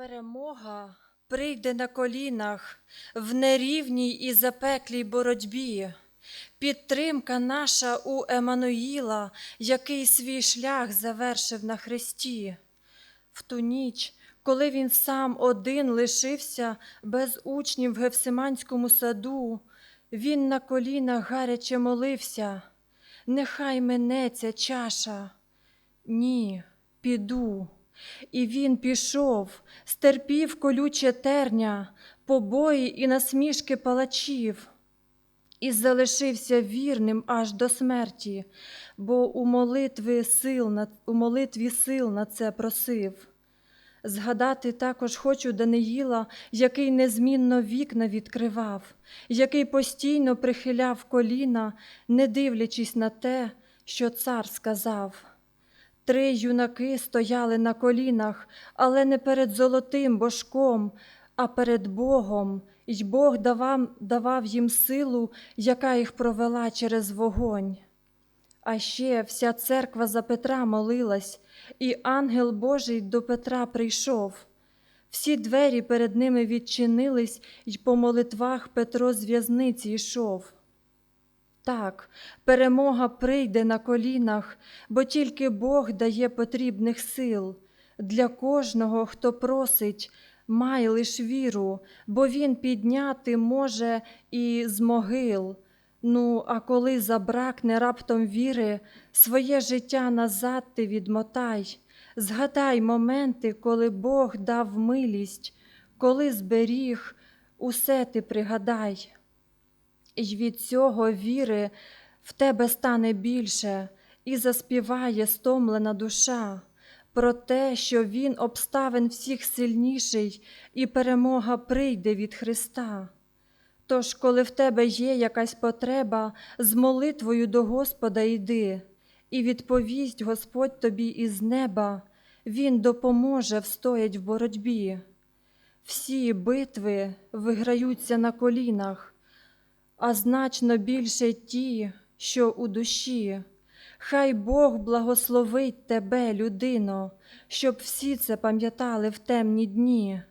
Перемога прийде на колінах в нерівній і запеклій боротьбі. Підтримка наша у Еммануїла, який свій шлях завершив на хресті. В ту ніч, коли він сам один лишився без учнів в Гевсиманському саду, він на колінах гаряче молився. Нехай минеться чаша. Ні, піду. І він пішов, стерпів колюче терня, побої і насмішки палачів, і залишився вірним аж до смерті, бо у молитві сил на, у молитві сил на це просив. Згадати також хочу Даниїла, який незмінно вікна відкривав, який постійно прихиляв коліна, не дивлячись на те, що цар сказав. Три юнаки стояли на колінах, але не перед золотим божком, а перед Богом, й Бог давав, давав їм силу, яка їх провела через вогонь. А ще вся церква за Петра молилась, і ангел Божий до Петра прийшов. Всі двері перед ними відчинились, й по молитвах Петро з в'язниці йшов. Так, перемога прийде на колінах, бо тільки Бог дає потрібних сил. Для кожного, хто просить, май лиш віру, бо Він підняти може і з могил. Ну, а коли забракне раптом віри, своє життя назад ти відмотай, згадай моменти, коли Бог дав милість, коли зберіг, усе ти пригадай. І від цього віри в тебе стане більше, і заспіває стомлена душа про те, що Він обставин всіх сильніший, і перемога прийде від Христа. Тож, коли в тебе є якась потреба, з молитвою до Господа йди, і відповість Господь тобі із неба, Він допоможе встоять в боротьбі. Всі битви виграються на колінах а значно більше ті, що у душі. Хай Бог благословить тебе, людино, щоб всі це пам'ятали в темні дні.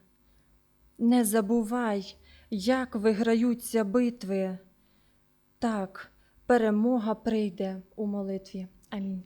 Не забувай, як виграються битви. Так, перемога прийде у молитві. Амінь.